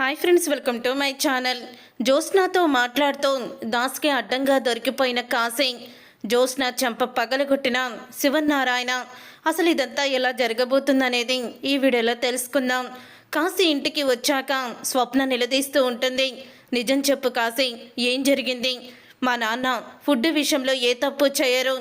Hi friends welcome to my channel. జ్యోత్స్నాతో మాట్లాడుతూ దాస్కి అడ్డంగా దొరికిపోయిన కాశీ జ్యోత్స్న చెంప పగలగొట్టిన శివనారాయణ అసలు ఇదంతా ఎలా జరగబోతుందనేది ఈ వీడియోలో తెలుసుకుందాం. కాశీ ఇంటికి వచ్చాక స్వప్న నిలదీస్తూ ఉంటుంది. నిజం చెప్పు కాశీ ఏం జరిగింది? మా నాన్న ఫుడ్ విషయంలో ఏ తప్పు చేయరు.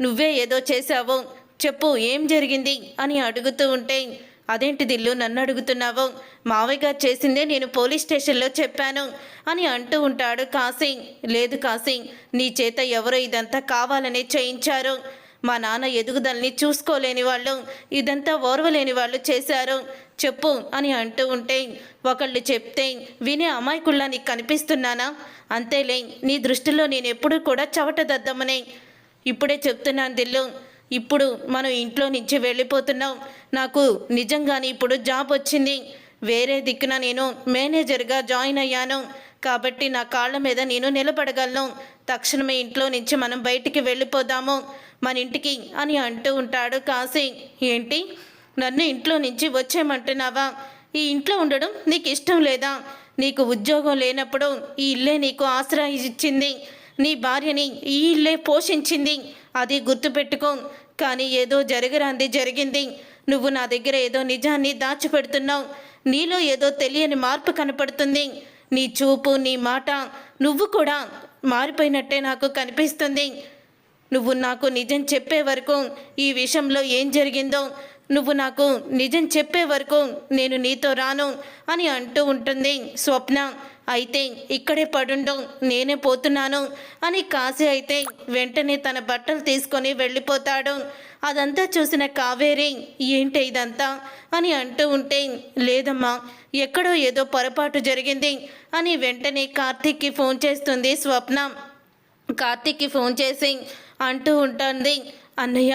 నువ్వే ఏదో చేశావు. చెప్పు ఏం జరిగింది? అని అడుగుతూ ఉంటే అదేంటి దిల్లు నన్ను అడుగుతున్నావు? మావయ్య గారు చేసిందే నేను పోలీస్ స్టేషన్లో చెప్పాను అని అంటూ ఉంటాడు కాసింగ్ లేదు కాసింగ్ నీ చేత ఎవరో ఇదంతా కావాలనే చేయించారు. మా నాన్న ఎదుగుదలని చూసుకోలేని వాళ్ళు ఇదంతా ఓర్వలేని వాళ్ళు చేశారు. చెప్పు అని అంటూ ఉంటే ఒకళ్ళు చెప్తే వినే అమాయకుల్లా నీకు కనిపిస్తున్నానా? అంతేలే నీ దృష్టిలో నేను ఎప్పుడూ కూడా చవటదద్దమనే ఇప్పుడే చెప్తున్నాను దిల్లు ఇప్పుడు మనం ఇంట్లో నుంచి వెళ్ళిపోతున్నాం. నాకు నిజంగానే ఇప్పుడు జాబ్ వచ్చింది. వేరే దిక్కున నేను మేనేజర్గా జాయిన్ అయ్యాను. కాబట్టి నా కాళ్ళ మీద నేను నిలబడగలను. తక్షణమే ఇంట్లో నుంచి మనం బయటికి వెళ్ళిపోదాము. మన ఇంటికి అని అంటూ ఉంటాడు కాశీ. ఏంటి? నన్ను ఇంట్లో నుంచి వచ్చేయమంటున్నావా? ఈ ఇంట్లో ఉండడం నీకు ఇష్టం లేదా? నీకు ఉద్యోగం లేనప్పుడు ఈ ఇల్లే నీకు ఆశ్రయించింది నీ భార్యని ఈ ఇల్లే పోషించింది. అది గుర్తుపెట్టుకో. కానీ ఏదో జరగరాంది జరిగింది. నువ్వు నా దగ్గర ఏదో నిజాన్ని దాచిపెడుతున్నావు. నీలో ఏదో తెలియని మార్పు కనపడుతుంది. నీ చూపు నీ మాట నువ్వు కూడా మారిపోయినట్టే నాకు కనిపిస్తుంది. నువ్వు నాకు నిజం చెప్పే వరకు ఈ విషయంలో ఏం జరిగిందో నువ్వు నాకు నిజం చెప్పే వరకు నేను నీతో రాను అని అంటూ ఉంటుంది స్వప్న. అయితే ఇక్కడే పడుండు నేనే పోతున్నాను అని కాశీ అయితే వెంటనే తన బట్టలు తీసుకొని వెళ్ళిపోతాడు. అదంతా చూసిన కావేరి ఏంటి ఇదంతా? అని అంటూ ఉంటే లేదమ్మా ఎక్కడో ఏదో పొరపాటు జరిగింది అని వెంటనే కార్తీక్కి ఫోన్ చేస్తుంది స్వప్న. కార్తీక్కి ఫోన్ చేసి అంటూ ఉంటుంది అన్నయ్య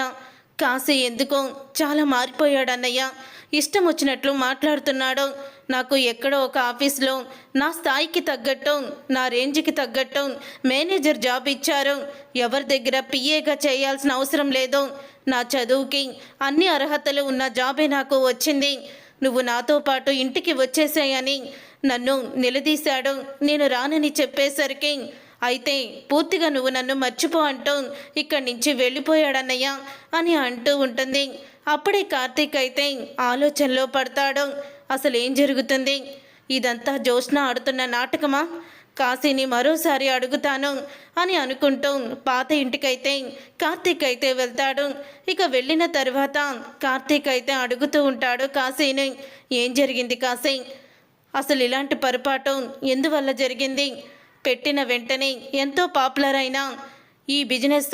కాశీ ఎందుకో చాలా మారిపోయాడు అన్నయ్య ఇష్టం వచ్చినట్లు మాట్లాడుతున్నాడు. నాకు ఎక్కడో ఒక ఆఫీస్లో నా స్థాయికి తగ్గట్టు నా రేంజ్కి తగ్గట్టు మేనేజర్ జాబ్ ఇచ్చారు. ఎవరి దగ్గర పిఏగా చేయాల్సిన అవసరం లేదు. నా చదువుకి అన్ని అర్హతలు ఉన్న జాబే నాకు వచ్చింది. నువ్వు నాతో పాటు ఇంటికి వచ్చేసాయని నన్ను నిలదీశాడు. నేను రానని చెప్పేసరికి అయితే పూర్తిగా నువ్వు నన్ను మర్చిపో అంటూ ఇక్కడి నుంచి వెళ్ళిపోయాడన్నయ్య అని అంటూ ఉంటుంది. అప్పుడే కార్తీక్ అయితే ఆలోచనలో పడతాడు. అసలు ఏం జరుగుతుంది? ఇదంతా జ్యోత్స్న ఆడుతున్న నాటకమా? కాశీని మరోసారి అడుగుతాను అని అనుకుంటూ పాత ఇంటికైతే కార్తీక్ అయితే వెళ్తాడు. ఇక వెళ్ళిన తర్వాత కార్తీక్ అయితే అడుగుతూ ఉంటాడు కాశీని. ఏం జరిగింది కాశీ? అసలు ఇలాంటి పొరపాటు ఎందువల్ల జరిగింది? పెట్టిన వెంటనే ఎంతో పాపులర్ అయిన ఈ బిజినెస్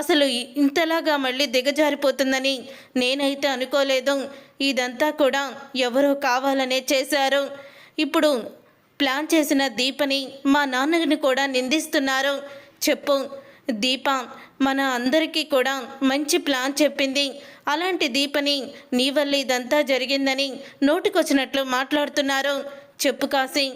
అసలు ఇంతలాగా మళ్ళీ దిగజారిపోతుందని నేనైతే అనుకోలేదు. ఇదంతా కూడా ఎవరో కావాలనే చేశారు. ఇప్పుడు ప్లాన్ చేసిన దీపని మా నాన్నని కూడా నిందిస్తున్నారు. చెప్పు దీప మన అందరికీ కూడా మంచి ప్లాన్ చెప్పింది. అలాంటి దీపని నీ వల్ల ఇదంతా జరిగిందని నోటికొచ్చినట్లు మాట్లాడుతున్నారు. చెప్పు కాసి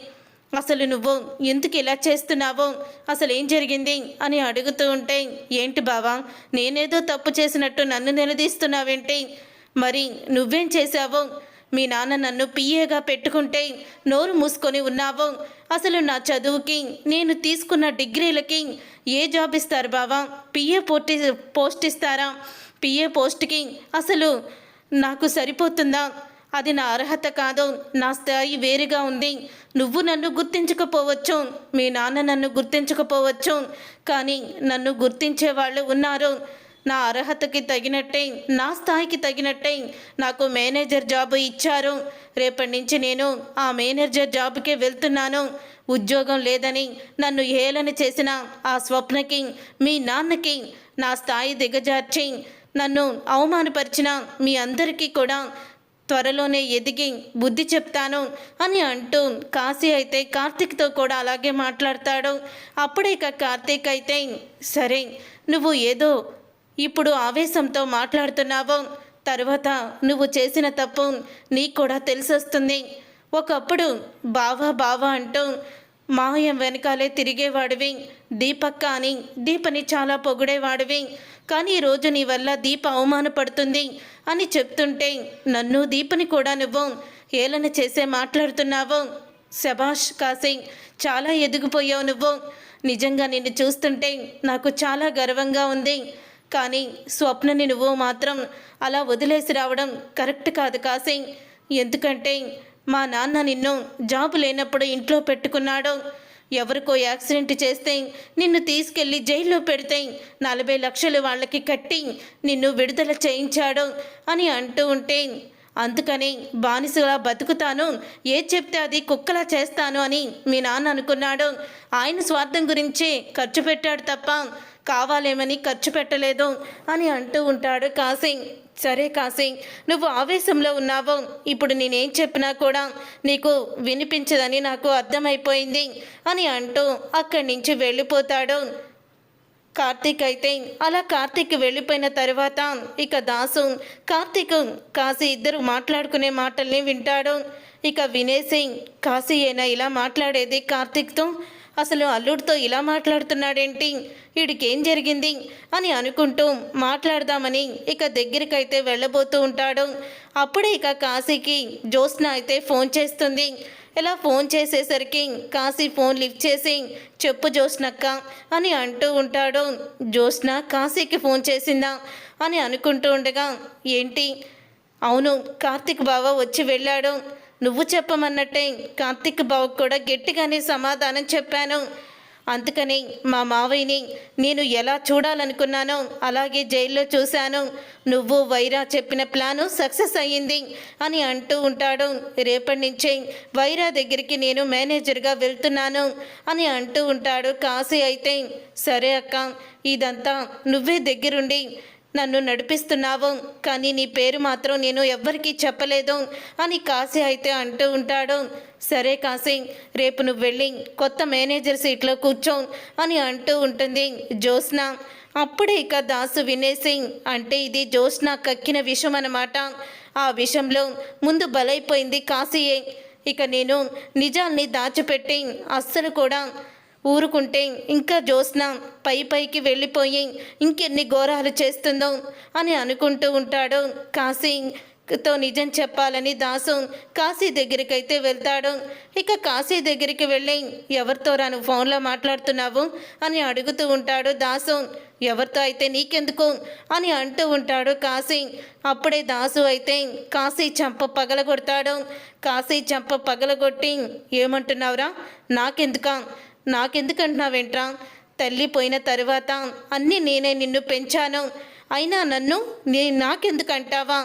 అసలు నువ్వు ఎందుకు ఇలా చేస్తున్నావో? అసలు ఏం జరిగింది? అని అడుగుతూ ఉంటే ఏంటి బావా నేనేదో తప్పు చేసినట్టు నన్ను నిలదీస్తున్నావేంటి? మరి నువ్వేం చేశావు? మీ నాన్న నన్ను పిఏగా పెట్టుకుంటే నోరు మూసుకొని ఉన్నావు. అసలు నా చదువుకి నేను తీసుకున్న డిగ్రీలకి ఏ జాబ్ ఇస్తారు బావా? పిఏ పోటీ పోస్ట్ ఇస్తారా? పిఏ పోస్ట్కి అసలు నాకు సరిపోతుందా? అది నా అర్హత కాదు. నా స్థాయి వేరుగా ఉంది. నువ్వు నన్ను గుర్తించకపోవచ్చు. మీ నాన్న నన్ను గుర్తించకపోవచ్చు. కానీ నన్ను గుర్తించే వాళ్ళు ఉన్నారు. నా అర్హతకి తగినట్టే నా స్థాయికి తగినట్టే నాకు మేనేజర్ జాబ్ ఇచ్చారు. రేపటి నుంచి నేను ఆ మేనేజర్ జాబ్కే వెళ్తున్నాను. ఉద్యోగం లేదని నన్ను హేళన చేసిన ఆ స్వప్నకి మీ నాన్నకి నా స్థాయి దిగజార్చి నన్ను అవమానపరిచిన మీ అందరికీ కూడా త్వరలోనే ఎదిగి బుద్ధి చెప్తాను అని అంటూ కాశీ అయితే కార్తీక్తో కూడా అలాగే మాట్లాడతాడు. అప్పుడే ఇక కార్తీక్ అయితే సరే నువ్వు ఏదో ఇప్పుడు ఆవేశంతో మాట్లాడుతున్నావు. తర్వాత నువ్వు చేసిన తప్పు నీకు కూడా తెలిసొస్తుంది. ఒకప్పుడు బావా బావా అంటూ మాయం వెనకాలే తిరిగేవాడివి. దీపక్క అని దీపని చాలా పొగిడేవాడివి కానీ ఈరోజు నీ వల్ల దీప అవమానపడుతుంది అని చెప్తుంటే నన్ను దీపని కూడా నువ్వు ఏలన చేసే మాట్లాడుతున్నావు. శభాష్ కాసింగ్ చాలా ఎదిగిపోయావు నువ్వు. నిజంగా నిన్ను చూస్తుంటే నాకు చాలా గర్వంగా ఉంది. కానీ స్వప్నని నువ్వు మాత్రం అలా వదిలేసి రావడం కరెక్ట్ కాదు కాసింగ్ ఎందుకంటే మా నాన్న నిన్ను జాబు లేనప్పుడు ఇంట్లో పెట్టుకున్నాడు. ఎవరికో యాక్సిడెంట్ చేస్తే నిన్ను తీసుకెళ్ళి జైల్లో పెడితే నలభై లక్షలు వాళ్ళకి కట్టి నిన్ను విడుదల చేయించాడు అని అంటూ ఉంటే అందుకని బానిసలా బతుకుతాను ఏ చెప్తే అది కుక్కలా చేస్తాను అని మీ నాన్న అనుకున్నాడు. ఆయన స్వార్థం గురించి ఖర్చు పెట్టాడు తప్ప కావాలేమని ఖర్చు పెట్టలేదు అని అంటూ ఉంటాడు కాసింగ్ సరే కాశీ నువ్వు ఆవేశంలో ఉన్నావు ఇప్పుడు నేనేం చెప్పినా కూడా నీకు వినిపించదని నాకు అర్థమైపోయింది అని అంటూ అక్కడి నుంచి వెళ్ళిపోతాడు. కార్తీక్ అయితే అలా కార్తీక్ వెళ్ళిపోయిన తర్వాత ఇక దాసు కార్తీక్ కాశీ ఇద్దరు మాట్లాడుకునే మాటల్ని వింటాడు. ఇక వినేసి కాశీ ఏనా ఇలా మాట్లాడేది కార్తీక్తో? అసలు అల్లుడితో ఇలా మాట్లాడుతున్నాడేంటి? వీడికేం జరిగింది? అని అనుకుంటూ మాట్లాడదామని ఇక దగ్గరికైతే వెళ్ళబోతూ ఉంటాడు. అప్పుడే ఇక కాశీకి జ్యోత్స్న అయితే ఫోన్ చేస్తుంది. ఇలా ఫోన్ చేసేసరికి కాశీ ఫోన్ లిఫ్ట్ చేసి చెప్పు జ్యోత్స్నక్క అని అంటూ ఉంటాడు. జ్యోత్స్న కాశీకి ఫోన్ చేసిందా? అని అనుకుంటూ ఉండగా ఏంటి? అవును కార్తిక్ బావ వచ్చి వెళ్ళాడు. నువ్వు చెప్పమన్నట్టే కార్తిక్ బావుకు కూడా గట్టిగానే సమాధానం చెప్పాను. అందుకని మా మావయ్యని నేను ఎలా చూడాలనుకున్నానో అలాగే జైల్లో చూశాను. నువ్వు వైరా చెప్పిన ప్లాను సక్సెస్ అయ్యింది అని అంటూ ఉంటాడు. రేపటి నుంచే వైరా దగ్గరికి నేను మేనేజర్గా వెళ్తున్నాను అని అంటూ ఉంటాడు. కాశీ అయితే సరే అక్క ఇదంతా నువ్వే దగ్గరుండి నన్ను నడిపిస్తున్నావు కానీ నీ పేరు మాత్రం నేను ఎవ్వరికీ చెప్పలేదు అని కాశీ అయితే అంటూ ఉంటాడు. సరే కాశీ రేపు నువ్వు వెళ్ళి కొత్త మేనేజర్ సీట్లో కూర్చో అని అంటూ ఉంటుంది జ్యోత్స్న. అప్పుడే ఇక దాసు వినేసి అంటే ఇది జ్యోత్స్న కక్కిన విషం అన్నమాట. ఆ విషంలో ముందు బలైపోయింది కాశీయే. ఇక నేను నిజాల్ని దాచిపెట్టి అస్సలు కూడా ఊరుకుంటే ఇంకా జ్యోత్స్న పై పైకి వెళ్ళిపోయి ఇంకెన్ని ఘోరాలు చేస్తుందో అని అనుకుంటూ ఉంటాడు. కాశీ తో నిజం చెప్పాలని దాసు కాశీ దగ్గరికి అయితే వెళ్తాడు. ఇక కాశీ దగ్గరికి వెళ్ళి ఎవరితో రాను ఫోన్లో మాట్లాడుతున్నావు? అని అడుగుతూ ఉంటాడు దాసు. ఎవరితో అయితే నీకెందుకు? అని అంటూ ఉంటాడు కాశీ. అప్పుడే దాసు అయితే కాశీ చంప పగలగొడతాడు. కాశీ చంప పగలగొట్టి ఏమంటున్నావురా? నాకెందుకా? నాకెందుకంటున్నావేంట్రా? తల్లి పోయిన తరువాత అన్నీ నేనే నిన్ను పెంచాను. అయినా నన్ను నే నాకెందుకు అంటావా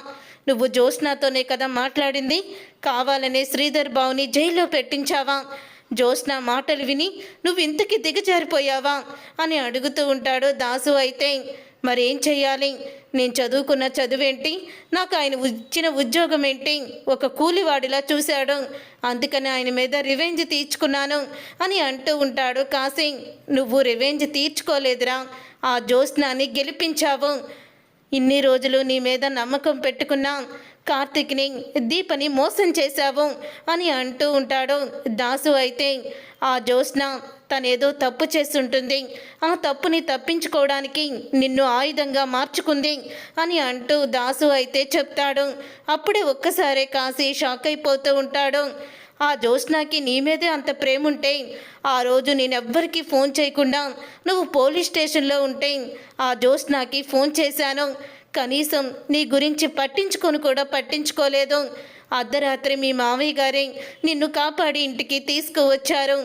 నువ్వు జ్యోత్స్నాతోనే కదా మాట్లాడింది. కావాలనే శ్రీధర్ బావుని జైల్లో పెట్టించావా? జ్యోత్స్న మాటలు విని నువ్వు ఇంతకి దిగజారిపోయావా? అని అడుగుతూ ఉంటాడు దాసు అయితే. మరేం చెయ్యాలి? నేను చదువుకున్న చదువేంటి? నాకు ఆయన ఇచ్చిన ఉద్యోగం ఏంటి ఒక కూలివాడిలా చూశాడు. అందుకని ఆయన మీద రివెంజ్ తీర్చుకున్నాను అని అంటూ ఉంటాడు కాసింగ్ నువ్వు రివెంజ్ తీర్చుకోలేదురా. ఆ జ్యోత్స్నాన్ని గెలిపించావు. ఇన్ని రోజులు నీ మీద నమ్మకం పెట్టుకున్నా. కార్తిక్ని దీపని మోసం చేశావు అని అంటూ ఉంటాడు. దాసు అయితే ఆ జ్యోత్స్న తనేదో తప్పు చేస్తుంటుంది. ఆ తప్పుని తప్పించుకోవడానికి నిన్ను ఆయుధంగా మార్చుకుంది అని అంటూ దాసు అయితే చెప్తాడు. అప్పుడే ఒక్కసారే కాసి షాక్ అయిపోతూ ఉంటాడు. ఆ జ్యోత్స్నాకి నీ మీదే అంత ప్రేమ ఉంటే ఆ రోజు నేనెవ్వరికి ఫోన్ చేయకుండా నువ్వు పోలీస్ స్టేషన్లో ఉంటే ఆ జ్యోత్స్నాకి ఫోన్ చేశాను. కనీసం నీ గురించి పట్టించుకొని కూడా పట్టించుకోలేదు. అర్ధరాత్రి మీ మావయ్య గారే నిన్ను కాపాడి ఇంటికి తీసుకువచ్చారు.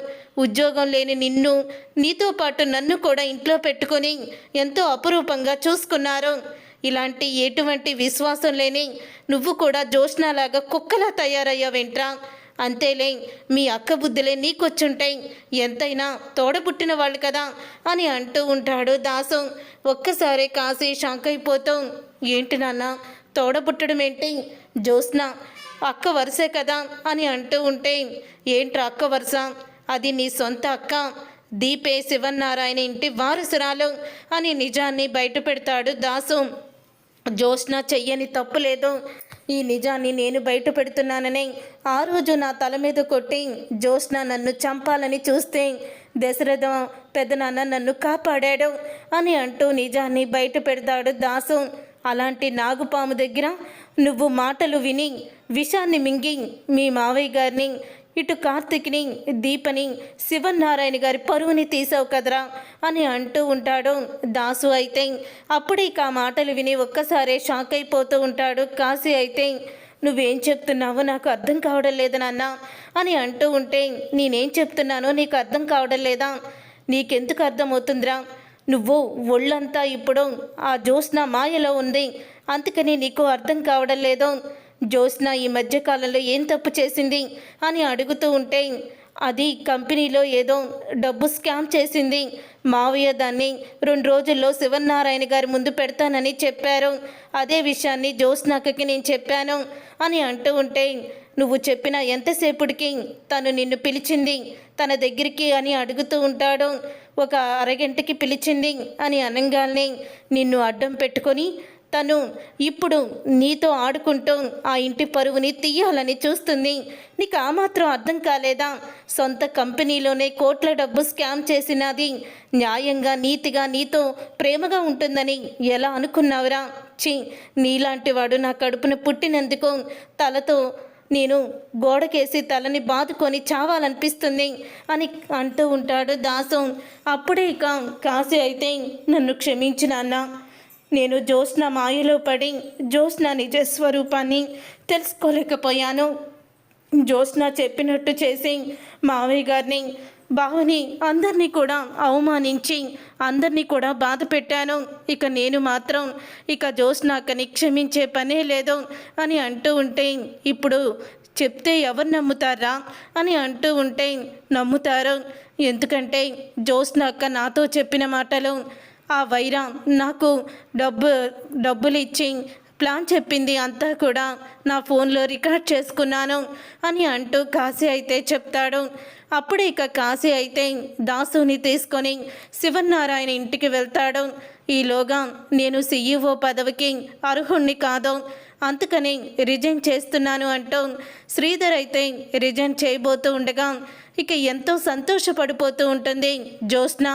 ఉద్యోగం లేని నిన్ను నీతో పాటు నన్ను కూడా ఇంట్లో పెట్టుకొని ఎంతో అపురూపంగా చూసుకున్నారు. ఇలాంటి ఎటువంటి విశ్వాసం లేని నువ్వు కూడా జోష్నాలాగా కుక్కలా తయారయ్యావేంట్రా? అంతేలే మీ అక్క బుద్ధులే నీకొచ్చుంటాయి. ఎంతైనా తోడబుట్టిన వాళ్ళు కదా అని అంటూ ఉంటాడు దాసు. ఒక్కసారి కాసి షాక్ అయిపోతాం. ఏంటి నాన్న తోడబుట్టడం ఏంటి? జ్యోత్స్న అక్క వరుసే కదా అని అంటూ ఉంటే ఏంట్రా అక్క వరుస? అది నీ సొంత అక్క. దీపే శివన్నారాయణ ఇంటి వారసురాలు అని నిజాన్ని బయట పెడతాడు దాసు. జ్యోత్స్న చెయ్యని తప్పు లేదు. ఈ నిజాన్ని నేను బయట పెడుతున్నానని ఆ రోజు నా తల మీద కొట్టి జ్యోత్స్న నన్ను చంపాలని చూస్తే దశరథం పెదనాన్న నన్ను కాపాడాడు అని అంటూ నిజాన్ని బయట పెడతాడు దాసు. అలాంటి నాగుపాము దగ్గర నువ్వు మాటలు విని విషాన్ని మింగి మీ మావయ్య గారిని ఇటు కార్తిక్ని దీపని శివనారాయణ గారి పరువుని తీసావు కదరా అని అంటూ ఉంటాడు దాసు అయితే. అప్పుడే ఇక ఆ మాటలు విని ఒక్కసారే షాక్ అయిపోతూ ఉంటాడు కాశీ అయితే. నువ్వేం చెప్తున్నావో నాకు అర్థం కావడం లేదు నాన్న అని అంటూ ఉంటే నేనేం చెప్తున్నానో నీకు అర్థం కావడం లేదా? నీకెందుకు అర్థమవుతుందిరా? నువ్వు ఒళ్ళంతా ఇప్పుడు ఆ జ్యోత్స్న మాయలో ఉంది. అందుకని నీకు అర్థం కావడం లేదు. జ్యోత్స్న ఈ మధ్యకాలంలో ఏం తప్పు చేసింది? అని అడుగుతూ ఉంటే అది కంపెనీలో ఏదో డబ్బు స్కామ్ చేసింది. మావయ్య దాన్ని రెండు రోజుల్లో శివనారాయణ గారి ముందు పెడతానని చెప్పారు. అదే విషయాన్ని జ్యోత్స్నాకకి నేను చెప్పాను అని అంటూ ఉంటే నువ్వు చెప్పిన ఎంతసేపుడికి తను నిన్ను పిలిచింది? తన దగ్గరికి అని అడుగుతూ ఉంటాడు. ఒక అరగంటకి పిలిచింది అని అనగానే నిన్ను అడ్డం పెట్టుకొని తను ఇప్పుడు నీతో ఆడుకుంటూ ఆ ఇంటి పరువుని తీయాలని చూస్తుంది. నీకు ఆ మాత్రం అర్థం కాలేదా? సొంత కంపెనీలోనే కోట్ల డబ్బు స్కామ్ చేసినది. న్యాయంగా నీతిగా నీతో ప్రేమగా ఉంటుందని ఎలా అనుకున్నావురా? ఛీ నీలాంటి వాడు నా కడుపున పుట్టినందుకు తలతో నేను గోడకేసి తలని బాదుకొని చావాలనిపిస్తుంది అని అంటూ ఉంటాడు దాసం. అప్పుడే ఇక కాశీ అయితే నన్ను క్షమించిన అన్న నేను జ్యోత్స్న మాయలో పడి జ్యోత్స్న నిజ స్వరూపాన్ని తెలుసుకోలేకపోయాను. జ్యోత్స్న చెప్పినట్టు చేసి మావయ్య గారిని బావని అందరినీ కూడా అవమానించి అందరినీ కూడా బాధ పెట్టాను. ఇక నేను మాత్రం ఇక జ్యోత్స్నాకని క్షమించే పనే లేదు అని అంటూ ఉంటే ఇప్పుడు చెప్తే ఎవరు నమ్ముతారా అని అంటూ ఉంటే నమ్ముతారు. ఎందుకంటే జ్యోత్స్నాక్క నాతో చెప్పిన మాటలు ఆ వైరా నాకు డబ్బు డబ్బులు ఇచ్చి ప్లాన్ చెప్పింది అంతా కూడా నా ఫోన్లో రికార్డ్ చేసుకున్నాను అని అంటూ కాశీ అయితే చెప్తాడు. అప్పుడే ఇక కాశీ అయితే దాసుని తీసుకొని శివనారాయణ ఇంటికి వెళ్తాడు. ఈలోగా నేను సీఈఓ పదవికి అర్హుణ్ణి కాదు అందుకని రిజైన్ చేస్తున్నాను అంటూ శ్రీధర్ అయితే రిజైన్ చేయబోతూ ఉండగా ఇక ఎంతో సంతోషపడిపోతూ ఉంటుంది జ్యోత్స్న.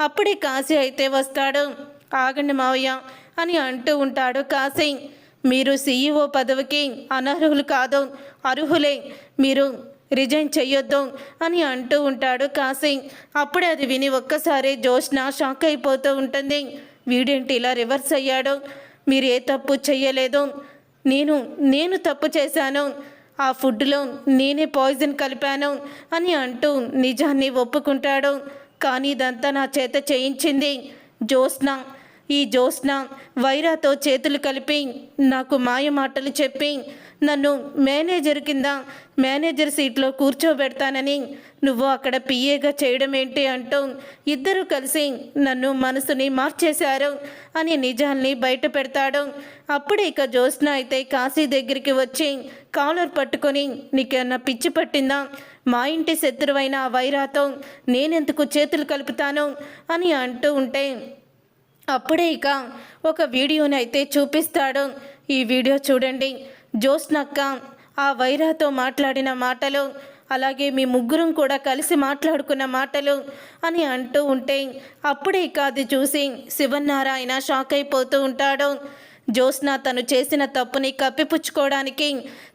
అప్పుడే కాశీ అయితే వస్తాడు. ఆగండి మావయ్య అని అంటూ ఉంటాడు కాశీ. మీరు సీఈఓ పదవికి అనర్హులు కాదు అర్హులే. మీరు రిజైన్ చెయ్యొద్దు అని అంటూ ఉంటాడు కాశీ. అప్పుడే అది విని ఒక్కసారి జోష్న షాక్ అయిపోతూ ఉంటుంది. వీడేంటి ఇలా రివర్స్ అయ్యాడు? మీరు ఏ తప్పు చెయ్యలేదు. నేను నేను తప్పు చేశాను. ఆ ఫుడ్లో నేనే పాయిజన్ కలిపాను అని అంటూ నిజాన్ని ఒప్పుకుంటాడు. కానీ ఇదంతా నా చేత చేయించింది. జ్యోత్స్న ఈ జ్యోత్స్న వైరాతో చేతులు కలిపి నాకు మాయ మాటలు చెప్పి నన్ను మేనేజర్ కింద మేనేజర్ సీట్లో కూర్చోబెడతానని నువ్వు అక్కడ పిఏగా చేయడం ఏంటి అంటూ ఇద్దరు కలిసి నన్ను మనసుని మార్చేశారు అని నిజాల్ని బయట పెడతాడు. అప్పుడే ఇక జ్యోత్స్న అయితే కాశీ దగ్గరికి వచ్చి కాలర్ పట్టుకొని నీకేమన్నా పిచ్చి పట్టిందా? మా ఇంటి శత్రువైన ఆ వైరాతో నేనెందుకు చేతులు కలుపుతాను అని అంటూ ఉంటే అప్పుడే ఇక ఒక వీడియోని అయితే చూపిస్తాడు. ఈ వీడియో చూడండి. జోస్నక్క ఆ వైరాతో మాట్లాడిన మాటలు అలాగే మీ ముగ్గురం కూడా కలిసి మాట్లాడుకున్న మాటలు అని అంటూ ఉంటే అప్పుడే ఇక అది చూసి శివనారాయణ షాక్ అయిపోతూ ఉంటాడు. జ్యోత్స్న తను చేసిన తప్పుని కప్పిపుచ్చుకోవడానికి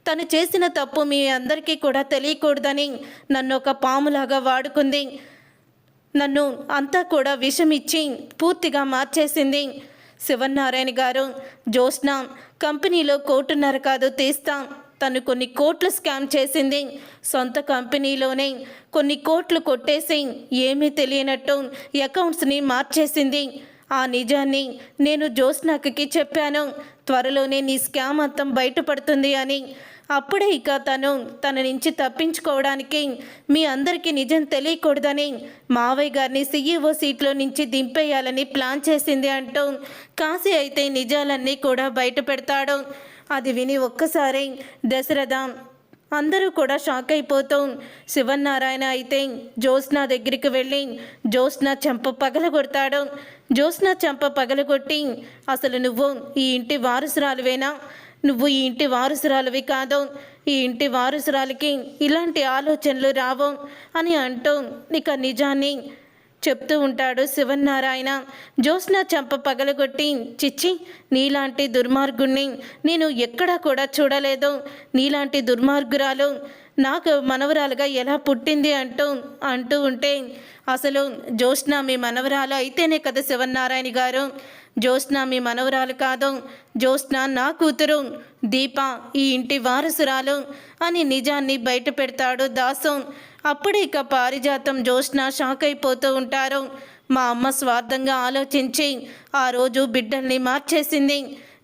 తను చేసిన తప్పు మీ అందరికీ కూడా తెలియకూడదని నన్ను ఒక పాములాగా వాడుకుంది. నన్ను అంతా కూడా విషం ఇచ్చి పూర్తిగా మార్చేసింది. శివనారాయణ గారు జ్యోత్స్న కంపెనీలో కోటున్నర కాదు తీస్తాం. తను కొన్ని కోట్లు స్కామ్ చేసింది. సొంత కంపెనీలోనే కొన్ని కోట్లు కొట్టేసి ఏమీ తెలియనట్టు అకౌంట్స్ని మార్చేసింది. ఆ నిజాన్ని నేను జ్యోత్స్నాకి చెప్పాను. త్వరలోనే నీ స్కామ్ అంతం బయటపడుతుంది అని. అప్పుడే ఇక తను తన నుంచి తప్పించుకోవడానికి మీ అందరికీ నిజం తెలియకూడదని మావయ్య గారిని సీఈఓ సీట్లో నుంచి దింపేయాలని ప్లాన్ చేసింది అంటూ కాశీ అయితే నిజాలన్నీ కూడా బయట పెడతాడు అది విని ఒక్కసారి దశరథ అందరూ కూడా షాక్ అయిపోతూ శివనారాయణ అయితే జ్యోత్స్న దగ్గరికి వెళ్ళి జ్యోత్స్న చెంప పగలగొడతాడు. జ్యోత్స్న చంప పగలగొట్టి అసలు నువ్వు ఈ ఇంటి వారసురాలువేనా? నువ్వు ఈ ఇంటి వారసురాలువి కాదు. ఈ ఇంటి వారసురాలకి ఇలాంటి ఆలోచనలు రావు అని అంటూ ఇక నిజాన్ని చెప్తూ ఉంటాడు శివనారాయణ జ్యోత్స్న చంప పగలగొట్టి చిచ్చి నీలాంటి దుర్మార్గుణ్ణి నేను ఎక్కడా కూడా చూడలేదు. నీలాంటి దుర్మార్గురాలు నాకు మనవరాలుగా ఎలా పుట్టింది అంటూ అంటూ ఉంటే అసలు జ్యోత్స్న మీ మనవరాలు అయితేనే కదా శివనారాయణ గారు. జ్యోత్స్న మీ మనవరాలు కాదు. జ్యోత్స్న నా కూతురు. దీప ఈ ఇంటి వారసురాలు అని నిజాన్ని బయట పెడతాడు దాసు. అప్పుడే ఇక పారిజాతం జ్యోత్స్న షాక్ అయిపోతూ ఉంటారు. మా అమ్మ స్వార్థంగా ఆలోచించి ఆ రోజు బిడ్డల్ని మార్చేసింది.